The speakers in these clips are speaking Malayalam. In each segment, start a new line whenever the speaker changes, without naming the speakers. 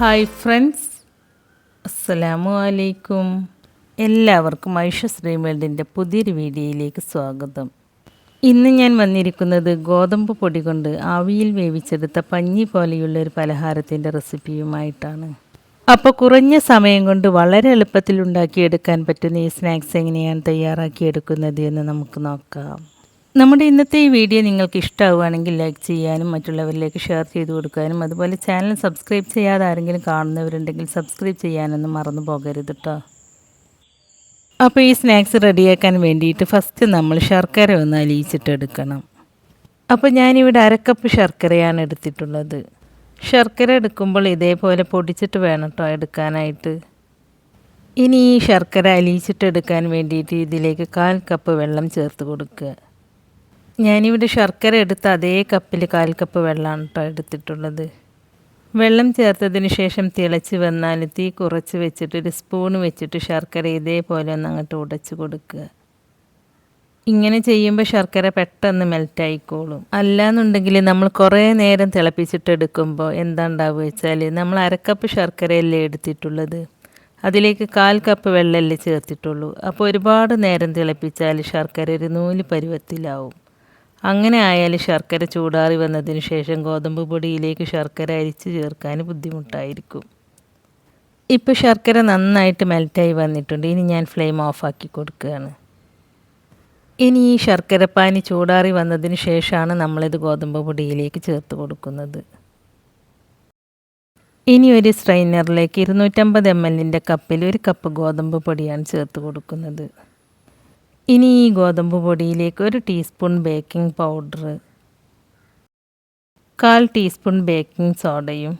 Hi friends. അസ്സലാമു അലൈക്കും. എല്ലാവർക്കും ഐഷ ശ്രീമേൽഡിന്റെ പുതിയൊരു വീഡിയോയിലേക്ക് സ്വാഗതം. ഇന്ന് ഞാൻ വന്നിരിക്കുന്നത് ഗോതമ്പ് പൊടി കൊണ്ട് ആവിയിൽ വേവിച്ചെടുത്ത പഞ്ഞി പോലെയുള്ള ഒരു പലഹാരത്തിന്റെ റെസിപ്പിയുമായിട്ടാണ്. അപ്പോൾ കുറഞ്ഞ സമയം കൊണ്ട് വളരെ എളുപ്പത്തിൽ ഉണ്ടാക്കിയെടുക്കാൻ പറ്റുന്ന ഈ സ്നാക്സ് എങ്ങനെയാണ് തയ്യാറാക്കിയെടുക്കുന്നത് എന്ന് നമുക്ക് നോക്കാം. നമ്മുടെ ഇന്നത്തെ ഈ വീഡിയോ നിങ്ങൾക്ക് ഇഷ്ടമാവുകയാണെങ്കിൽ ലൈക്ക് ചെയ്യാനും മറ്റുള്ളവരിലേക്ക് ഷെയർ ചെയ്ത് കൊടുക്കാനും അതുപോലെ ചാനൽ സബ്സ്ക്രൈബ് ചെയ്യാതെ ആരെങ്കിലും കാണുന്നവരുണ്ടെങ്കിൽ സബ്സ്ക്രൈബ് ചെയ്യാനൊന്നും മറന്നു പോകരുത് കേട്ടോ അപ്പോൾ ഈ സ്നാക്സ് റെഡിയാക്കാൻ വേണ്ടിയിട്ട് ഫസ്റ്റ് നമ്മൾ ശർക്കര ഒന്ന് അലിയിച്ചിട്ടെടുക്കണം അപ്പോൾ ഞാനിവിടെ അരക്കപ്പ് ശർക്കരയാണ് എടുത്തിട്ടുള്ളത്. ശർക്കര എടുക്കുമ്പോൾ ഇതേപോലെ പൊടിച്ചിട്ട് വേണം കേട്ടോ എടുക്കാനായിട്ട്. ഇനി ഈ ശർക്കര അലിയിച്ചിട്ടെടുക്കാൻ വേണ്ടിയിട്ട് ഇതിലേക്ക് കാൽ കപ്പ് വെള്ളം ചേർത്ത് കൊടുക്കുക. ഞാനിവിടെ ശർക്കര എടുത്ത അതേ കപ്പിൽ കാൽ കപ്പ് വെള്ളമാണ് കേട്ടോ എടുത്തിട്ടുള്ളത്. വെള്ളം ചേർത്തതിന് ശേഷം തിളച്ച് വന്നാൽ തീ കുറച്ച് വെച്ചിട്ട് ഒരു സ്പൂൺ വെച്ചിട്ട് ശർക്കര ഇതേപോലെ ഒന്ന് അങ്ങോട്ട് ഉടച്ച് കൊടുക്കുക. ഇങ്ങനെ ചെയ്യുമ്പോൾ ശർക്കര പെട്ടെന്ന് മെൽറ്റ് ആയിക്കോളും. അല്ലാന്നുണ്ടെങ്കിൽ നമ്മൾ കുറേ നേരം തിളപ്പിച്ചിട്ട് എടുക്കുമ്പോൾ എന്താ ഉണ്ടാവുക വെച്ചാൽ നമ്മൾ അരക്കപ്പ് ശർക്കരയല്ലേ എടുത്തിട്ടുള്ളത്? അതിലേക്ക് കാൽ കപ്പ് വെള്ളമല്ലേ ചേർത്തിട്ടുള്ളൂ. അപ്പോൾ ഒരുപാട് നേരം തിളപ്പിച്ചാൽ ശർക്കര ഒരു നൂൽ പരുവത്തിലാവും. അങ്ങനെ ആയാൽ ശർക്കര ചൂടാറി വന്നതിന് ശേഷം ഗോതമ്പ് പൊടിയിലേക്ക് ശർക്കര അരിച്ച് ചേർക്കാൻ ബുദ്ധിമുട്ടായിരിക്കും. ഇപ്പോൾ ശർക്കര നന്നായിട്ട് മെൽറ്റായി വന്നിട്ടുണ്ട്. ഇനി ഞാൻ ഫ്ലെയിം ഓഫാക്കി കൊടുക്കുകയാണ്. ഇനി ഈ ശർക്കരപ്പാനി ചൂടാറി വന്നതിന് ശേഷമാണ് നമ്മളിത് ഗോതമ്പ് പൊടിയിലേക്ക് ചേർത്ത് കൊടുക്കുന്നത്. ഇനി ഒരു സ്ട്രെയിനറിലേക്ക് ഇരുന്നൂറ്റമ്പത് എം എല്ലിന്റെ കപ്പിൽ ഒരു കപ്പ് ഗോതമ്പ് പൊടിയാണ് ചേർത്ത് കൊടുക്കുന്നത്. ഇനി ഈ ഗോതമ്പ് പൊടിയിലേക്ക് ഒരു ടീസ്പൂൺ ബേക്കിംഗ് പൗഡർ കാൽ ടീസ്പൂൺ ബേക്കിംഗ് സോഡയും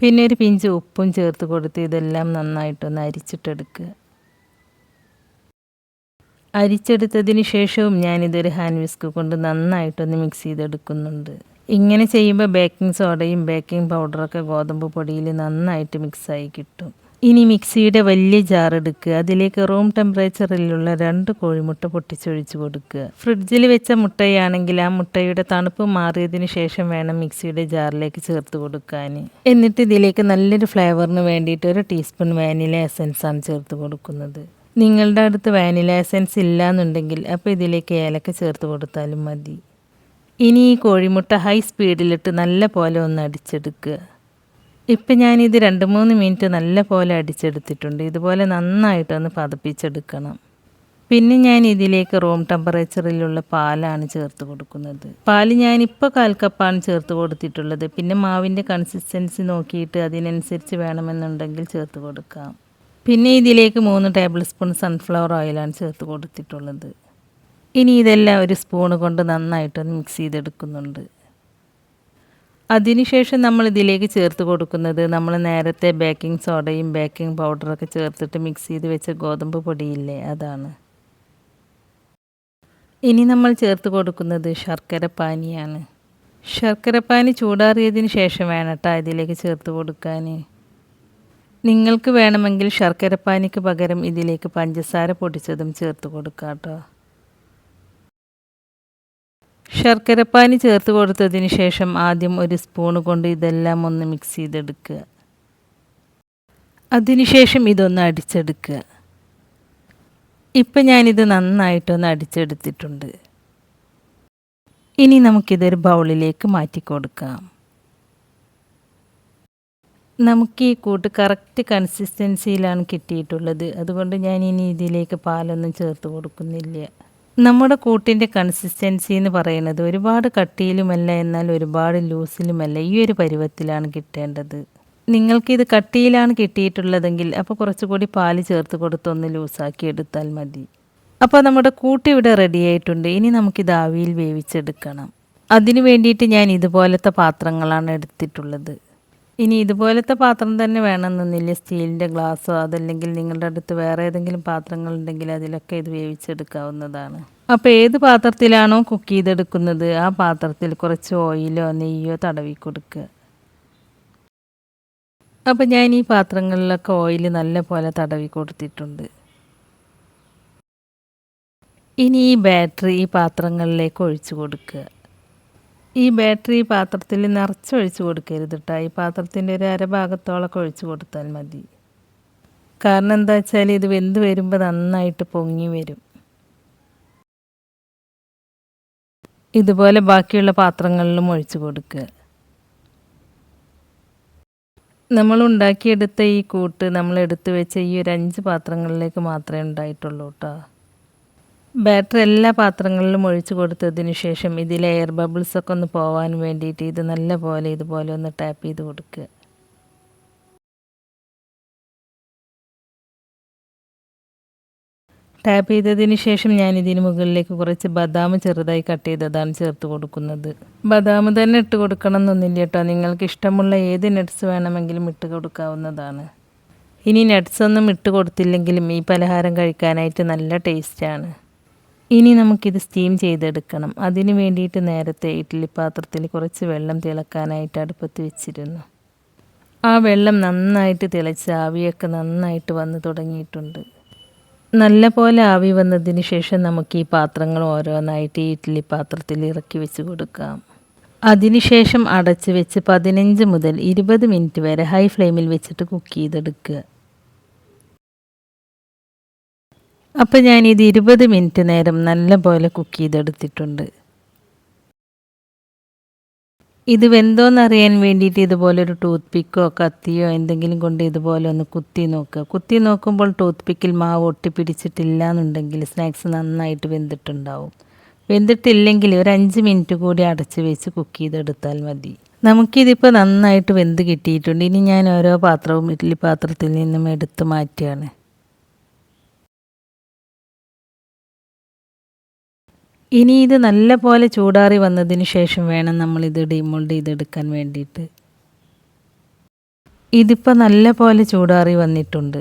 പിന്നെ ഒരു പിഞ്ച് ഉപ്പും ചേർത്ത് കൊടുത്ത് ഇതെല്ലാം നന്നായിട്ടൊന്ന് അരിച്ചിട്ടെടുക്കുക. അരിച്ചെടുത്തതിന് ശേഷവും ഞാനിതൊരു ഹാൻഡ് വിസ്ക് കൊണ്ട് നന്നായിട്ടൊന്ന് മിക്സ് ചെയ്തെടുക്കുന്നുണ്ട്. ഇങ്ങനെ ചെയ്യുമ്പോൾ ബേക്കിംഗ് സോഡയും ബേക്കിംഗ് പൗഡറൊക്കെ ഗോതമ്പ് പൊടിയിൽ നന്നായിട്ട് മിക്സായി കിട്ടും. ഇനി മിക്സിയുടെ വലിയ ജാർ എടുക്കുക. അതിലേക്ക് റൂം ടെമ്പറേച്ചറിലുള്ള രണ്ട് കോഴിമുട്ട പൊട്ടിച്ചൊഴിച്ച് കൊടുക്കുക. ഫ്രിഡ്ജിൽ വെച്ച മുട്ടയാണെങ്കിൽ ആ മുട്ടയുടെ തണുപ്പ് മാറിയതിന് ശേഷം വേണം മിക്സിയുടെ ജാറിലേക്ക് ചേർത്ത് കൊടുക്കാൻ. എന്നിട്ട് ഇതിലേക്ക് നല്ലൊരു ഫ്ലേവറിന് വേണ്ടിയിട്ട് ഒരു ടീസ്പൂൺ വാനില എസൻസ് ആണ് ചേർത്ത് കൊടുക്കുന്നത്. നിങ്ങളുടെ അടുത്ത് വാനില എസൻസ് ഇല്ല എന്നുണ്ടെങ്കിൽ അപ്പോൾ ഇതിലേക്ക് ഏലക്ക ചേർത്ത് കൊടുത്താലും മതി. ഇനി ഈ കോഴിമുട്ട ഹൈ സ്പീഡിലിട്ട് നല്ല പോലെ ഒന്ന് അടിച്ചെടുക്കുക. ഇപ്പം ഞാനിത് രണ്ട് മൂന്ന് മിനിറ്റ് നല്ല പോലെ അടിച്ചെടുത്തിട്ടുണ്ട്. ഇതുപോലെ നന്നായിട്ടൊന്ന് പതപ്പിച്ചെടുക്കണം. പിന്നെ ഞാൻ ഇതിലേക്ക് റൂം ടെമ്പറേച്ചറിലുള്ള പാലാണ് ചേർത്ത് കൊടുക്കുന്നത്. പാൽ ഞാനിപ്പോൾ കാൽ കപ്പാണ് ചേർത്ത് കൊടുത്തിട്ടുള്ളത്. പിന്നെ മാവിന്റെ കൺസിസ്റ്റൻസി നോക്കിയിട്ട് അതിനനുസരിച്ച് വേണമെന്നുണ്ടെങ്കിൽ ചേർത്ത് കൊടുക്കാം. പിന്നെ ഇതിലേക്ക് മൂന്ന് ടേബിൾ സ്പൂൺ സൺഫ്ലവർ ഓയിലാണ് ചേർത്ത് കൊടുത്തിട്ടുള്ളത്. ഇനി ഇതെല്ലാം ഒരു സ്പൂണ് കൊണ്ട് നന്നായിട്ടൊന്ന് മിക്സ് ചെയ്തെടുക്കുന്നുണ്ട്. അതിനുശേഷം നമ്മൾ ഇതിലേക്ക് ചേർത്ത് കൊടുക്കുന്നത് നമ്മൾ നേരത്തെ ബേക്കിംഗ് സോഡയും ബേക്കിംഗ് പൗഡറും ഒക്കെ ചേർത്തിട്ട് മിക്സ് ചെയ്ത് വെച്ച ഗോതമ്പ് പൊടിയില്ലേ അതാണ്. ഇനി നമ്മൾ ചേർത്ത് കൊടുക്കുന്നത് ശർക്കര പാനിയാണ്. ശർക്കര പാനി ചൂടാറിയതിന് ശേഷം വേണം കേട്ടോ ഇതിലേക്ക് ചേർത്ത് കൊടുക്കാൻ നിങ്ങൾക്ക് വേണമെങ്കിൽ ശർക്കര പാനിക്ക് പകരം ഇതിലേക്ക് പഞ്ചസാര പൊടിച്ചതും ചേർത്ത് കൊടുക്കാം കേട്ടോ ശർക്കരപ്പാനി ചേർത്ത് കൊടുത്തതിന് ശേഷം ആദ്യം ഒരു സ്പൂൺ കൊണ്ട് ഇതെല്ലാം ഒന്ന് മിക്സ് ചെയ്തെടുക്കുക. അതിനുശേഷം ഇതൊന്ന് അടിച്ചെടുക്കുക. ഇപ്പം ഞാനിത് നന്നായിട്ടൊന്ന് അടിച്ചെടുത്തിട്ടുണ്ട്. ഇനി നമുക്കിതൊരു ബൗളിലേക്ക് മാറ്റി കൊടുക്കാം. നമുക്ക് ഈ കൂട്ട് കറക്റ്റ് കൺസിസ്റ്റൻസിയിലാണ് കിട്ടിയിട്ടുള്ളത്. അതുകൊണ്ട് ഞാൻ ഇനി ഇതിലേക്ക് പാലൊന്നും ചേർത്ത് കൊടുക്കുന്നില്ല. നമ്മുടെ കൂട്ടിന്റെ കൺസിസ്റ്റൻസി എന്ന് പറയുന്നത് ഒരുപാട് കട്ടിയിലുമല്ല എന്നാൽ ഒരുപാട് ലൂസിലുമല്ല ഈ ഒരു പരുവത്തിലാണ് കിട്ടേണ്ടത്. നിങ്ങൾക്കിത് കട്ടിയിലാണ് കിട്ടിയിട്ടുള്ളതെങ്കിൽ അപ്പോൾ കുറച്ചുകൂടി പാൽ ചേർത്ത് കൊടുത്തൊന്ന് ലൂസാക്കി എടുത്താൽ മതി. അപ്പോൾ നമ്മുടെ കൂട്ട് ഇവിടെ റെഡി ആയിട്ടുണ്ട്. ഇനി നമുക്കിത് ആവിയിൽ വേവിച്ചെടുക്കണം. അതിനു വേണ്ടിയിട്ട് ഞാൻ ഇതുപോലത്തെ പാത്രങ്ങളാണ് എടുത്തിട്ടുള്ളത്. ഇനി ഇതുപോലത്തെ പാത്രം തന്നെ വേണമെന്നൊന്നുമില്ല സ്റ്റീലിന്റെ ഗ്ലാസ്സോ അതല്ലെങ്കിൽ നിങ്ങളുടെ അടുത്ത് വേറെ ഏതെങ്കിലും പാത്രങ്ങളുണ്ടെങ്കിൽ അതിലൊക്കെ ഇത് വേവിച്ചെടുക്കാവുന്നതാണ്. അപ്പോൾ ഏത് പാത്രത്തിലാണോ കുക്ക് ചെയ്തെടുക്കുന്നത്? ആ പാത്രത്തിൽ കുറച്ച് ഓയിലോ നെയ്യോ തടവി കൊടുക്കുക. അപ്പോൾ ഞാൻ ഈ പാത്രങ്ങളിലൊക്കെ ഓയിൽ നല്ല പോലെ തടവി കൊടുത്തിട്ടുണ്ട്. ഇനി ഈ ബാറ്ററി ഈ പാത്രങ്ങളിലേക്ക് ഒഴിച്ചു കൊടുക്കുക. ഈ ബാറ്ററി പാത്രത്തിൽ നിറച്ചൊഴിച്ച് കൊടുക്കരുത് കേട്ടോ ഈ പാത്രത്തിന്റെ ഒരു അരഭാഗത്തോളമൊക്കെ ഒഴിച്ച് കൊടുത്താൽ മതി. കാരണം എന്താ വെച്ചാൽ ഇത് വെന്ത് വരുമ്പോൾ നന്നായിട്ട് പൊങ്ങി വരും. ഇതുപോലെ ബാക്കിയുള്ള പാത്രങ്ങളിലും ഒഴിച്ച് കൊടുക്കുക. നമ്മൾ ഉണ്ടാക്കിയെടുത്ത ഈ കൂട്ട് നമ്മൾ എടുത്തു വെച്ച ഈ ഒരു അഞ്ച് പാത്രങ്ങളിലേക്ക് മാത്രമേ ഉണ്ടായിട്ടുള്ളൂ കേട്ടോ ബാറ്റർ എല്ലാ പാത്രങ്ങളിലും ഒഴിച്ച് കൊടുത്തതിന് ശേഷം ഇതിലെ എയർ ബബിൾസ് ഒക്കെ ഒന്ന് പോകാൻ വേണ്ടിയിട്ട് ഇത് നല്ല പോലെ ഇതുപോലെ ഒന്ന് ടാപ്പ് ചെയ്ത് കൊടുക്കുക. ടാപ്പ് ചെയ്തതിന് ശേഷം ഞാൻ ഇതിന് മുകളിലേക്ക് കുറച്ച് ബദാം ചെറുതായി കട്ട് ചെയ്തതാണ് ചേർത്ത് കൊടുക്കുന്നത്. ബദാം തന്നെ ഇട്ട് കൊടുക്കണം എന്നൊന്നുമില്ല കേട്ടോ. നിങ്ങൾക്ക് ഇഷ്ടമുള്ള ഏത് നട്ട്സ് വേണമെങ്കിലും ഇട്ട് കൊടുക്കാവുന്നതാണ്. ഇനി നട്ട്സ് ഒന്നും ഇട്ട് കൊടുത്തില്ലെങ്കിലും ഈ പലഹാരം കഴിക്കാനായിട്ട് നല്ല ടേസ്റ്റാണ് ഇനി നമുക്കിത് സ്റ്റീം ചെയ്തെടുക്കണം. അതിന് വേണ്ടിയിട്ട് നേരത്തെ ഇഡ്ഡലി പാത്രത്തിൽ കുറച്ച് വെള്ളം തിളക്കാനായിട്ട് അടുപ്പത്ത് വെച്ചിരുന്നു. ആ വെള്ളം നന്നായിട്ട് തിളച്ച് ആവിയൊക്കെ നന്നായിട്ട് വന്ന് തുടങ്ങിയിട്ടുണ്ട്. നല്ല പോലെ ആവി വന്നതിന് ശേഷം നമുക്ക് ഈ പാത്രങ്ങൾ ഓരോന്നായിട്ട് ഈ ഇഡ്ഡലി പാത്രത്തിൽ ഇറക്കി വെച്ച് കൊടുക്കാം. അതിനുശേഷം അടച്ച് വെച്ച് പതിനഞ്ച് മുതൽ ഇരുപത് മിനിറ്റ് വരെ ഹൈ ഫ്ലെയിമിൽ വെച്ചിട്ട് കുക്ക് ചെയ്തെടുക്കുക. അപ്പോൾ ഞാനിത് ഇരുപത് മിനിറ്റ് നേരം നല്ലപോലെ കുക്ക് ചെയ്തെടുത്തിട്ടുണ്ട്. ഇത് വെന്തോന്നറിയാൻ വേണ്ടിയിട്ട് ഇതുപോലെ ഒരു ടൂത്ത് പിക്കോ കത്തിയോ എന്തെങ്കിലും കൊണ്ട് ഇതുപോലെ ഒന്ന് കുത്തി നോക്കുക. കുത്തി നോക്കുമ്പോൾ ടൂത്ത് പിക്കിൽ മാവ് ഒട്ടിപ്പിടിച്ചിട്ടില്ല എന്നുണ്ടെങ്കിൽ സ്നാക്സ് നന്നായിട്ട് വെന്തിട്ടുണ്ടാവും. വെന്തിട്ടില്ലെങ്കിൽ ഒരു അഞ്ച് മിനിറ്റ് കൂടി അടച്ച് വെച്ച് കുക്ക് ചെയ്തെടുത്താൽ മതി. നമുക്കിതിപ്പോൾ നന്നായിട്ട് വെന്ത് കിട്ടിയിട്ടുണ്ട്. ഇനി ഞാൻ ഓരോ പാത്രവും ഇഡ്ഡലി പാത്രത്തിൽ നിന്നും എടുത്ത് മാറ്റുകയാണ്. ഇനി ഇത് നല്ല പോലെ ചൂടാറി വന്നതിന് ശേഷം വേണം നമ്മളിത് ഡിമോൾഡ് ചെയ്തെടുക്കാൻ വേണ്ടിയിട്ട്. ഇതിപ്പോൾ നല്ല പോലെ ചൂടാറി വന്നിട്ടുണ്ട്.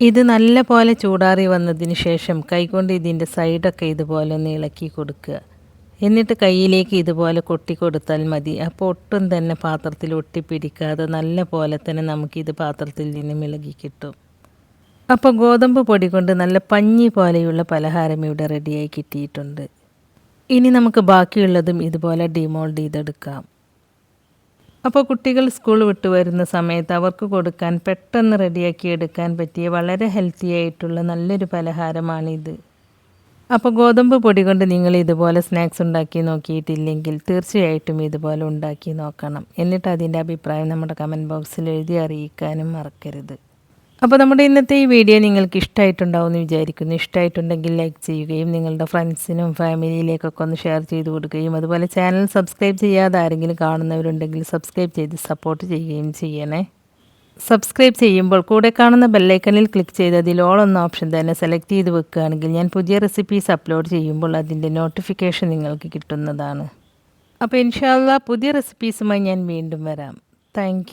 ഇത് നല്ല പോലെ ചൂടാറി വന്നതിന് ശേഷം കൈകൊണ്ട് ഇതിന്റെ സൈഡൊക്കെ ഇതുപോലെ ഒന്ന് ഇളക്കി കൊടുക്കുക. എന്നിട്ട് കയ്യിലേക്ക് ഇതുപോലെ കൊട്ടി കൊടുത്താൽ മതി. അപ്പോൾ ഒട്ടും തന്നെ പാത്രത്തിൽ ഒട്ടിപ്പിടിക്കാതെ നല്ല പോലെ തന്നെ നമുക്കിത് പാത്രത്തിൽ നിന്നും ഇളകി കിട്ടും. അപ്പോൾ ഗോതമ്പ് പൊടി കൊണ്ട് നല്ല പഞ്ഞി പോലെയുള്ള പലഹാരം ഇവിടെ റെഡിയായി കിട്ടിയിട്ടുണ്ട്. ഇനി നമുക്ക് ബാക്കിയുള്ളതും ഇതുപോലെ ഡിമോൾഡ് ചെയ്തെടുക്കാം. അപ്പോൾ കുട്ടികൾ സ്കൂൾ വിട്ടു വരുന്ന സമയത്ത് അവർക്ക് കൊടുക്കാൻ പെട്ടെന്ന് റെഡിയാക്കി എടുക്കാൻ പറ്റിയ വളരെ ഹെൽത്തി ആയിട്ടുള്ള നല്ലൊരു പലഹാരമാണിത് അപ്പോൾ ഗോതമ്പ് പൊടി കൊണ്ട് നിങ്ങൾ ഇതുപോലെ സ്നാക്സ് ഉണ്ടാക്കി നോക്കിയിട്ടില്ലെങ്കിൽ തീർച്ചയായിട്ടും ഇതുപോലെ ഉണ്ടാക്കി നോക്കണം. എന്നിട്ട് അതിന്റെ അഭിപ്രായം നമ്മുടെ കമന്റ് ബോക്സിൽ എഴുതി അറിയിക്കാനും മറക്കരുത്. അപ്പോൾ നമ്മുടെ ഇന്നത്തെ ഈ വീഡിയോ നിങ്ങൾക്ക് ഇഷ്ടമായിട്ടുണ്ടാവും എന്ന് വിചാരിക്കുന്നു. ഇഷ്ടമായിട്ടുണ്ടെങ്കിൽ ലൈക്ക് ചെയ്യുകയും നിങ്ങളുടെ ഫ്രണ്ട്സിനും ഫാമിലിയിലേക്കൊക്കെ ഒന്ന് ഷെയർ ചെയ്ത് കൊടുക്കുകയും അതുപോലെ ചാനൽ സബ്സ്ക്രൈബ് ചെയ്യാതെ ആരെങ്കിലും കാണുന്നവരുണ്ടെങ്കിൽ സബ്സ്ക്രൈബ് ചെയ്ത് സപ്പോർട്ട് ചെയ്യുകയും ചെയ്യണേ. സബ്സ്ക്രൈബ് ചെയ്യുമ്പോൾ കൂടെ കാണുന്ന ബെല്ലൈക്കണിൽ ക്ലിക്ക് ചെയ്ത് അതിൽ ഓൾ എന്ന ഓപ്ഷൻ തന്നെ സെലക്ട് ചെയ്ത് വെക്കുകയാണെങ്കിൽ ഞാൻ പുതിയ റെസിപ്പീസ് അപ്ലോഡ് ചെയ്യുമ്പോൾ അതിന്റെ നോട്ടിഫിക്കേഷൻ നിങ്ങൾക്ക് കിട്ടുന്നതാണ്. അപ്പോൾ ഇൻഷാല്ല പുതിയ റെസിപ്പീസുമായി ഞാൻ വീണ്ടും വരാം. താങ്ക്